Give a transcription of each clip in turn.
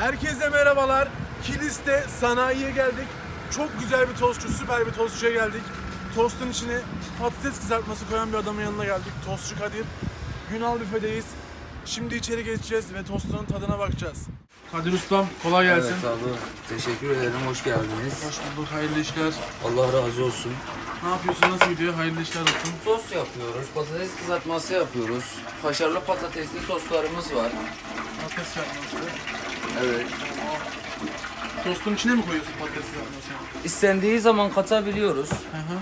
Herkese merhabalar. Kilis'te sanayiye geldik. Çok güzel bir tostçu, süper bir tostçuya geldik. Tostun içine patates kızartması koyan bir adamın yanına geldik. Tostçu Kadir. Günal büfedeyiz. Şimdi içeri geçeceğiz ve tostunun tadına bakacağız. Kadir Ustam kolay gelsin. Evet abi teşekkür ederim hoş geldiniz. Hoş bulduk, hayırlı işler. Allah razı olsun. Ne yapıyorsun, nasıl gidiyor? Hayırlı işler olsun. Sos yapıyoruz, patates kızartması yapıyoruz. Kaşarlı patatesli soslarımız var. Patates kızartması. Evet. Tostun içine mi koyuyorsun patates kızartmasını? İstendiği zaman katabiliyoruz. Hı hı.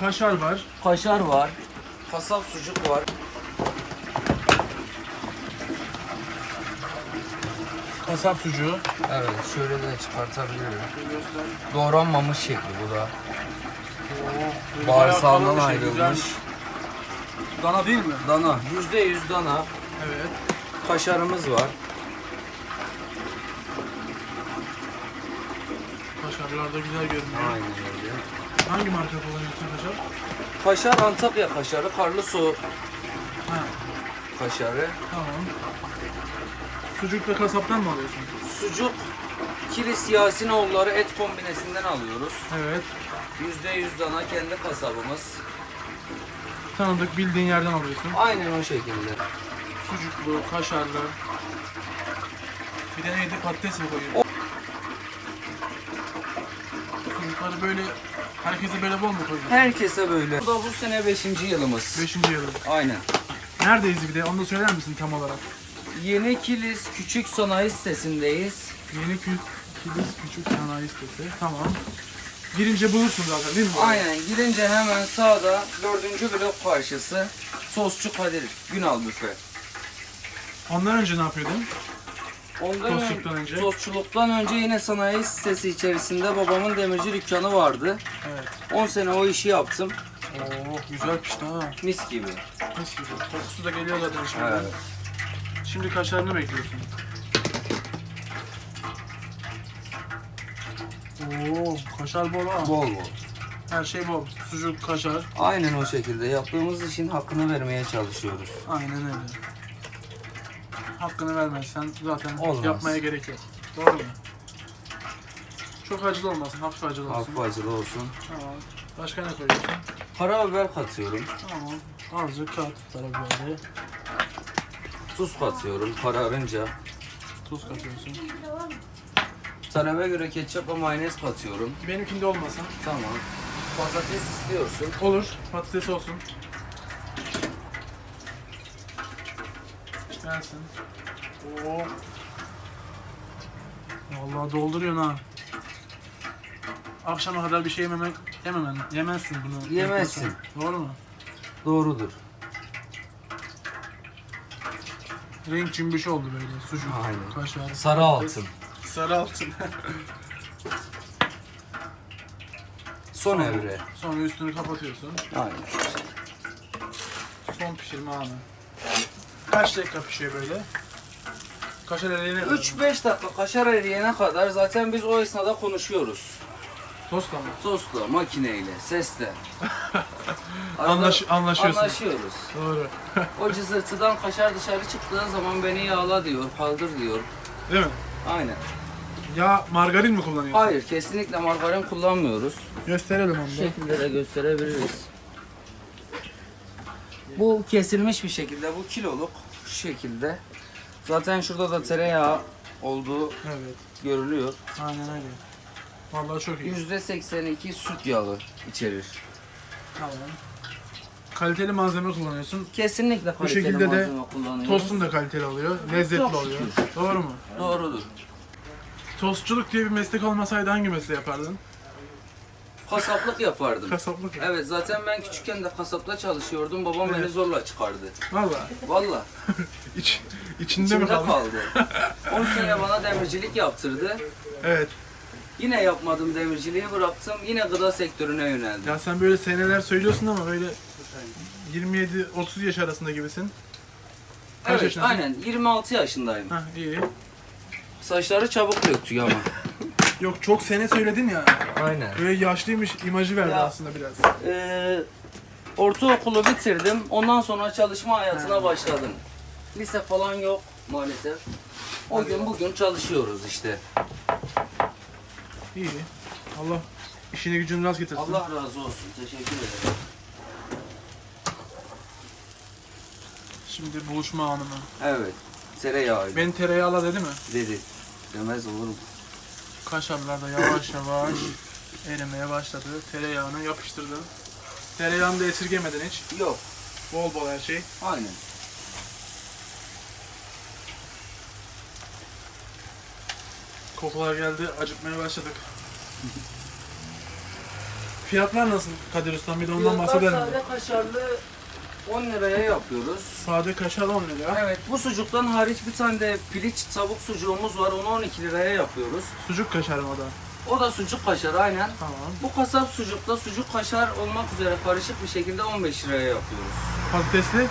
Kaşar var. Kaşar var. Kasap sucuk var. Kasap sucuğu. Evet şöyle de çıkartabiliyorum. Doğranmamış şekli bu da. Bağırsağından şey, ayrılmış. Dana değil mi? Dana. Yüzde yüz dana. Evet. Kaşarımız var. Kaşarlar da güzel görünüyor. Aynen öyle. Hangi marka kullanıyorsun kaşar? Kaşar Antakya kaşarı, karlı su Ha, kaşarı. tamam. Sucuk da kasaptan mı alıyorsun? Sucuk Kilis Yasinoğulları et kombinesinden alıyoruz. Evet. %100 dana kendi kasabımız. Tanıdık bildiğin yerden alıyorsun. Aynen o şekilde. Sucuklu, kaşarlı. Bir de neydi? Patates mi koyuyorsun? Sucukları böyle, herkese böyle bol mu koyuyorsun? Herkese böyle. Bu da bu sene 5. yılımız. Beşinci yılı. Aynen. Neredeyiz bir de? Onu da söyler misin tam olarak? Yeni Kilis Küçük Sanayi sitesindeyiz. Yeni Kül Kilis Küçük Sanayi Sitesi. Tamam. Girince bulursun zaten değil mi? Aynen. Girince hemen sağda 4. blok karşısı Sosçu Kadir Günal Büfe. Ondan önce ne yapıyordun? Ondan Sosçuluktan ön- önce? Sosçuluktan önce yine sanayi sitesi içerisinde babamın demirci dükkanı vardı. Evet. 10 sene o işi yaptım. Oo güzel pişti ha. Mis gibi. Mis gibi. Kokusu da geliyor zaten şimdi. Evet. Şimdi kaşarını bekliyorsun. Oo kaşar bol ha. Bol bol. Her şey bol. Sucuk, kaşar. Aynen o şekilde. Yaptığımız işin hakkını vermeye çalışıyoruz. Aynen öyle. Hakkını vermezsen zaten Olmaz. yapmaya gerek yok. Doğru mu? Çok acılı olmasın, hafif acılı olsun. Hafif acılı olsun. Tamam. Başka ne koyuyorsun? Karabiber katıyorum. Tamam. Azıcık kat karabiberi. Tuz katıyorum kararınca. Tuz katıyorsun. Talebe göre ketçap ve mayonez katıyorum. Benimkinde olmasın. Tamam. Patates istiyorsun. Olur. Patates olsun. Gelsin. Oo. Vallahi dolduruyorsun ha. Akşama kadar bir şey yememek, yememen, yemezsin bunu. Yemezsin. yaparsan. Doğru mu? Doğrudur. Renk cümbüş oldu böyle. Sucuk, Aynen. kaşar. Sarı altın. Sarı altın. Son evre. Sonra üstünü kapatıyorsun. Aynen. Son pişirme anı. Kaç dakika pişiyor böyle? Kaşar eriyene kadar mı? 3-5 dakika kaşar eriyene kadar zaten biz o esnada konuşuyoruz. Tostla mı? Sosla, makineyle, sesle. Arada Anlaş- anlaşıyorsun. Anlaşıyoruz. Doğru. O cızırtıdan kaşar dışarı çıktığı zaman beni yağla diyor, kaldır diyor. Değil mi? Aynen. Ya margarin mi kullanıyorsun? Hayır, kesinlikle margarin kullanmıyoruz. Gösterelim onu da. şekilde de gösterebiliriz. Bu kesilmiş bir şekilde, bu kiloluk şu şekilde. Zaten şurada da tereyağı olduğu Evet. görülüyor. Aynen öyle. Vallahi çok iyi. %82 süt yağı içerir. Tamam. Kaliteli malzeme kullanıyorsun. Kesinlikle Bu kaliteli şekilde de malzeme kullanıyoruz. Tostun da kaliteli oluyor. Lezzetli Çok oluyor. şükür. Doğru mu? Doğrudur. Tostçuluk diye bir meslek olmasaydı hangi mesleği yapardın? Kasaplık yapardım. Kasaplık. Evet zaten ben küçükken de kasapta çalışıyordum. Babam beni zorla çıkardı. Valla. Valla. İç, içinde mi İçimde kaldı? kaldı. 10 sene bana demircilik yaptırdı. Evet. Yine yapmadım demirciliği bıraktım. Yine gıda sektörüne yöneldim. Ya sen böyle seneler söylüyorsun ama böyle 27-30 yaş arasında gibisin. Kaç evet yaşındasın? aynen 26 yaşındayım. Hah iyi. Saçları çabuk döktü ama. Yok çok sene söyledin ya. Aynen. Böyle yaşlıymış imajı verdi Ya. aslında biraz. Ee, ortaokulu bitirdim. Ondan sonra çalışma hayatına başladım. Lise falan yok. maalesef. O gün bugün çalışıyoruz işte. İyi. Allah işini gücünü rast getirsin. Allah razı olsun. Teşekkür ederim. Şimdi buluşma anı mı? Evet. Tereyağı Ben tereyağla dedi mi? dedi. Demez olur mu? Kaşarlar da yavaş yavaş erimeye başladı. Tereyağını yapıştırdım. Tereyağını da esirgemeden hiç. Yok. Bol bol her şey. Aynen. Kokular geldi. Acıkmaya başladık. Fiyatlar nasıl Kadir Usta? Bir de ondan Fiyatlar bahsedelim. sade kaşarlı 10 liraya yapıyoruz. Sade kaşar 10 lira. Evet bu sucuktan hariç bir tane de piliç tavuk sucuğumuz var. Onu 12 liraya yapıyoruz. Sucuk kaşar mı o da? O da sucuk kaşar aynen. Tamam. Bu kasap sucukta sucuk kaşar olmak üzere karışık bir şekilde 15 liraya yapıyoruz. Patatesli?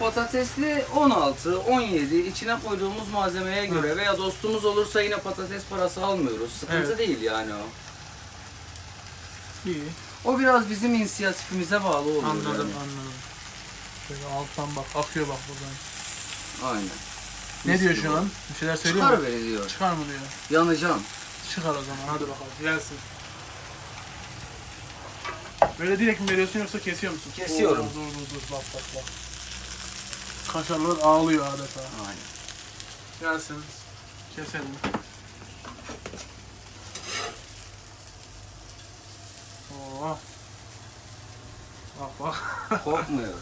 Patatesli 16, 17 içine koyduğumuz malzemeye göre veya dostumuz olursa yine patates parası almıyoruz. Sıkıntı Evet. değil yani o. İyi. O biraz bizim inisiyatifimize bağlı oluyor. Anladım yani. anladım. Şöyle alttan bak. Akıyor bak buradan. Aynen. Ne Mis diyor gibi. şu an? Bir şeyler söylüyor Çıkar mu? beni diyor. Çıkar mı diyor? Yanacağım. Çıkar o zaman. Hadi bakalım. Gelsin. Böyle direkt mi veriyorsun yoksa kesiyor musun? Kesiyorum. Oo, dur dur dur. Bak bak bak. Kaşarlar ağlıyor adeta. Aynen. Gelsin. Keselim. Oo. Bak bak. Korkmuyor.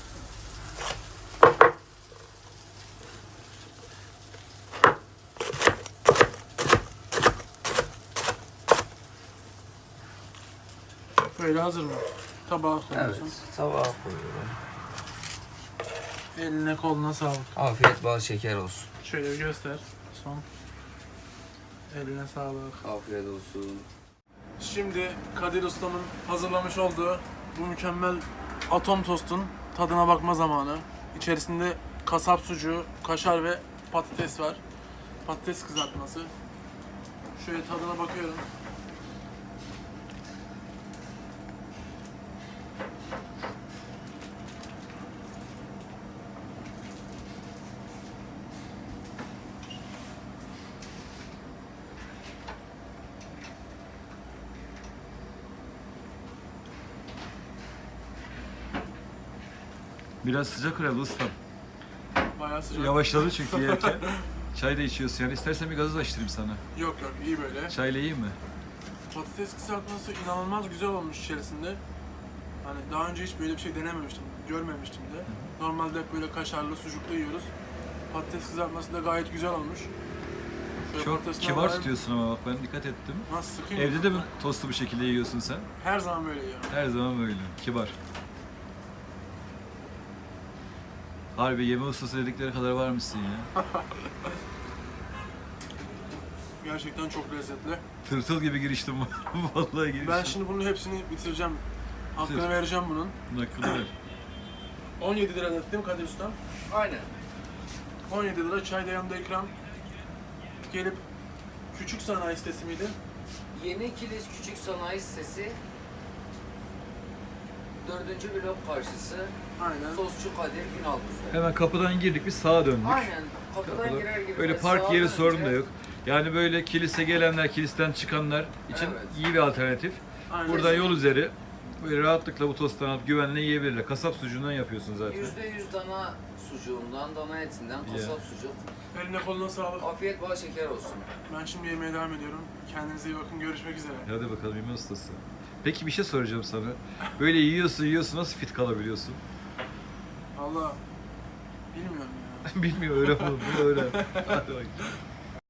Böyle hazır mı? Tabağa Evet. koyuyorsun. Tabağa koyuyorum. Eline koluna sağlık. Afiyet bal şeker olsun. Şöyle bir göster. Son. Eline sağlık. Afiyet olsun. Şimdi Kadir Usta'nın hazırlamış olduğu bu mükemmel atom tostun tadına bakma zamanı. İçerisinde kasap sucuğu, kaşar ve patates var. Patates kızartması. Şöyle tadına bakıyorum. Biraz sıcak herhalde ustam. Bayağı sıcak. Yavaşladı çünkü yerken. Çay da içiyorsun yani. İstersen bir gazoz açtırayım sana. Yok yok iyi böyle. Çayla iyi mi? Patates kızartması inanılmaz güzel olmuş içerisinde. Hani daha önce hiç böyle bir şey denememiştim, görmemiştim de. Normalde hep böyle kaşarlı, sucuklu yiyoruz. Patates kızartması da gayet güzel olmuş. Şöyle Çok patatesine kibar bakayım. tutuyorsun ama bak ben dikkat ettim. Nasıl sıkayım? Evde de mi tostu bu şekilde yiyorsun sen? Her zaman böyle yiyorum. Her zaman böyle. Kibar. Harbi yeme ustası dedikleri kadar varmışsın ya. Gerçekten çok lezzetli. Tırtıl gibi giriştim vallahi giriştim. Ben şimdi bunun hepsini bitireceğim. Hakkını Bitir. vereceğim bunun. Hakkını ver. 17 lira dedi değil mi Kadir Usta? Aynen. 17 lira çay da yanında ikram. Gelip küçük sanayi sitesi miydi? Yeni Kilis Küçük Sanayi Sitesi 4. blok karşısı Aynen. Tostçu Kadir Günal büfe. Hemen kapıdan girdik biz sağa döndük. Aynen. Kapıdan Kapıda. girer gibi. Böyle park sağa yeri dönünce- sorun da yok. Yani böyle kilise gelenler, kilisten çıkanlar için Evet. iyi bir alternatif. Aynen. Burada yol üzeri böyle rahatlıkla bu tosttan alıp güvenle yiyebilirler. Kasap sucuğundan yapıyorsun zaten. %100 dana sucuğundan, dana etinden, kasap sucuk. Eline koluna sağlık. Afiyet bal şeker olsun. Ben şimdi yemeğe devam ediyorum. Kendinize iyi bakın. Görüşmek üzere. Hadi bakalım yeme ustası. Peki bir şey soracağım sana. Böyle yiyorsun yiyorsun nasıl fit kalabiliyorsun? Allah bilmiyorum ya. Bilmiyorum öyle oldu öyle. Hadi bakayım.